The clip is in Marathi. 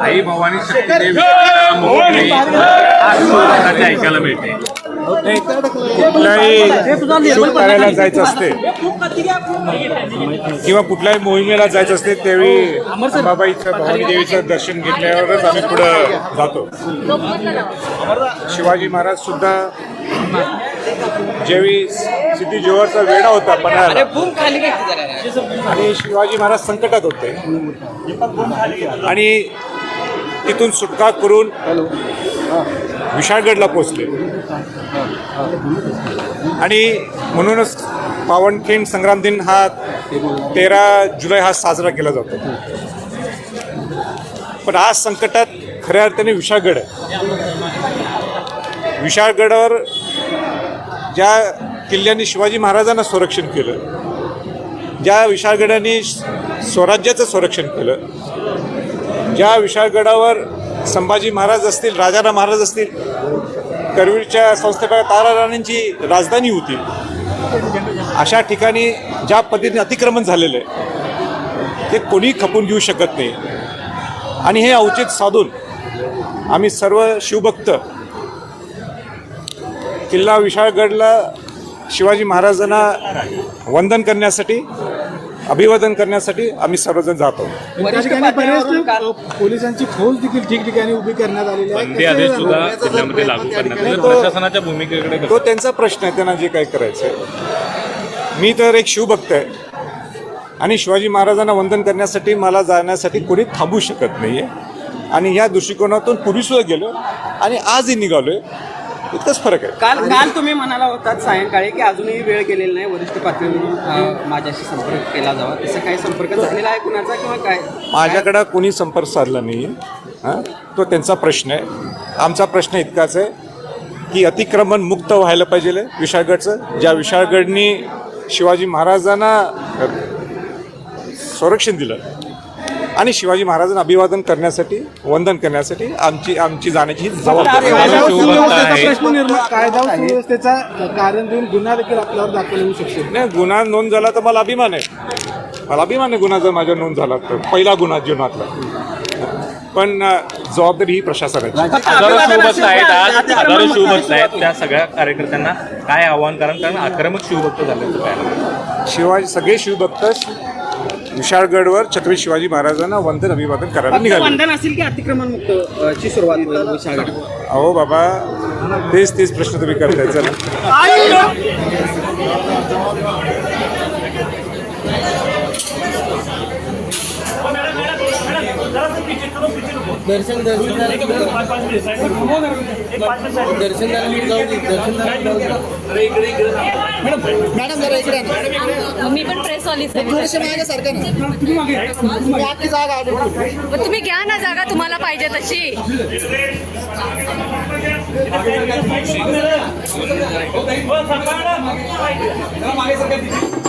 आई भवानी शक्तीदेवी ऐकायला मिळते कुठल्याही शूट करायला जायचं असते किंवा कुठल्याही मोहिमेला जायचं असते त्यावेळी बाबाईच्या भवानी देवीचं दर्शन घेतल्यावरच आम्ही पुढं जातो. शिवाजी महाराज सुद्धा ज्यावेळी सिद्धी जोहरचा वेढा होता पन्हाळ्याला. आणि शिवाजी महाराज संकटात होते. आणि तिथून सुटका करून विशाळगडला पोचले आणि म्हणूनच पावनखिंड संग्राम दिन हा तेरा जुलै हा साजरा केला जातो. पण आज संकटात खऱ्या अर्थाने विशाळगड आहे. विशाळगडावर ज्या किल्ल्यांनी शिवाजी महाराजांना संरक्षण केलं. ज्या विशाळगडाने स्वराज्याचं संरक्षण केलं. ज्या विशाळगडावर संभाजी महाराज असतील राजाराम महाराज असतील करवीरच्या संस्थापक तारा राणींची राजधानी होती. अशा ठिकाणी ज्या पद्धतीने अतिक्रमण झालेलं आहे ते कोणी खपून घेऊ शकत नाही. आणि हे औचित साधून आम्ही सर्व शिवभक्त किल्ला विशाळगडला शिवाजी महाराजांना वंदन करण्यासाठी अभिवादन करण्यासाठी आम्ही सर्वजण जातो. त्या ठिकाणी बरेच पोलिसांची फौज देखील ठिकठिकाणी उभी करण्यात आलेली आहे. बंदी आदेश सुद्धा जिल्ह्यामध्ये लागू करण्यात आले. तो- प्रशासनाच्या भूमिकेकडे तो त्यांचा प्रश्न आहे त्यांना जे काय करायचं आहे मी तर एक शिवभक्त आहे. आणि शिवाजी महाराजांना वंदन करण्यासाठी मला जाण्यासाठी कोणी थांबू शकत नाही आहे आणि या दृष्टिकोनातून पूर्वीसुद्धा गेलो आणि आजही निघालोय. इतकंच फरक आहे. काल काल तुम्ही म्हणाला होतात सायंकाळी की अजूनही वेळ गेलेला नाही वरिष्ठ पातळीवरून माझ्याशी संपर्क केला जावा. तसं काही संपर्क झालेला आहे कुणाचा किंवा काय? माझ्याकडं कोणी संपर्क साधला नाही. हां तो त्यांचा प्रश्न आहे. आमचा प्रश्न इतकाच आहे की अतिक्रमण मुक्त व्हायला पाहिजे विशाळगडचं. ज्या विशाळगडनी शिवाजी महाराजांना संरक्षण दिलं आणि शिवाजी महाराजांना अभिवादन करण्यासाठी वंदन करण्यासाठी आमची आमची जाण्याची ही जबाबदारी आहे. कायदा व शिवभक्त सुव्यवस्थेचा आहे. प्रश्न निर्माण कायदा व सुव्यवस्थेचा कारण देऊन गुन्हा देखील आपल्यावर दाखल होऊ शकतो. नाही गुन्हा नोंद झाला तर मला अभिमान आहे. मला अभिमान आहे गुन्हा जर माझ्या नोंद झाला तर. पहिला गुन्हा जीवनातला. पण जबाबदारी ही प्रशासनाची. हजारो शिवभक्त आहेत आज हजारो शिवभक्त आहेत त्या सगळ्या कार्यकर्त्यांना. काय आव्हान? कारण कारण आक्रमक शिवभक्त झाले शिवाजी सगळे शिवभक्त विशाळगडवर छत्रपती शिवाजी महाराजांना वंदन अभिवादन करायला निघाले. वंदन असेल की अतिक्रमण मुक्त ची सुरुवात होईल विशाळगड अहो बाबा तेच तेच प्रश्न तुम्ही करताय चला. दर्शन दर्शन दर्शन मॅडम जरा इकडे. मी पण प्रेस वालीच आहे थोडेसे मागे सारखं ना तुम्ही आपली जागा. मग तुम्ही घ्या ना जागा तुम्हाला पाहिजे तशी जरा मागे.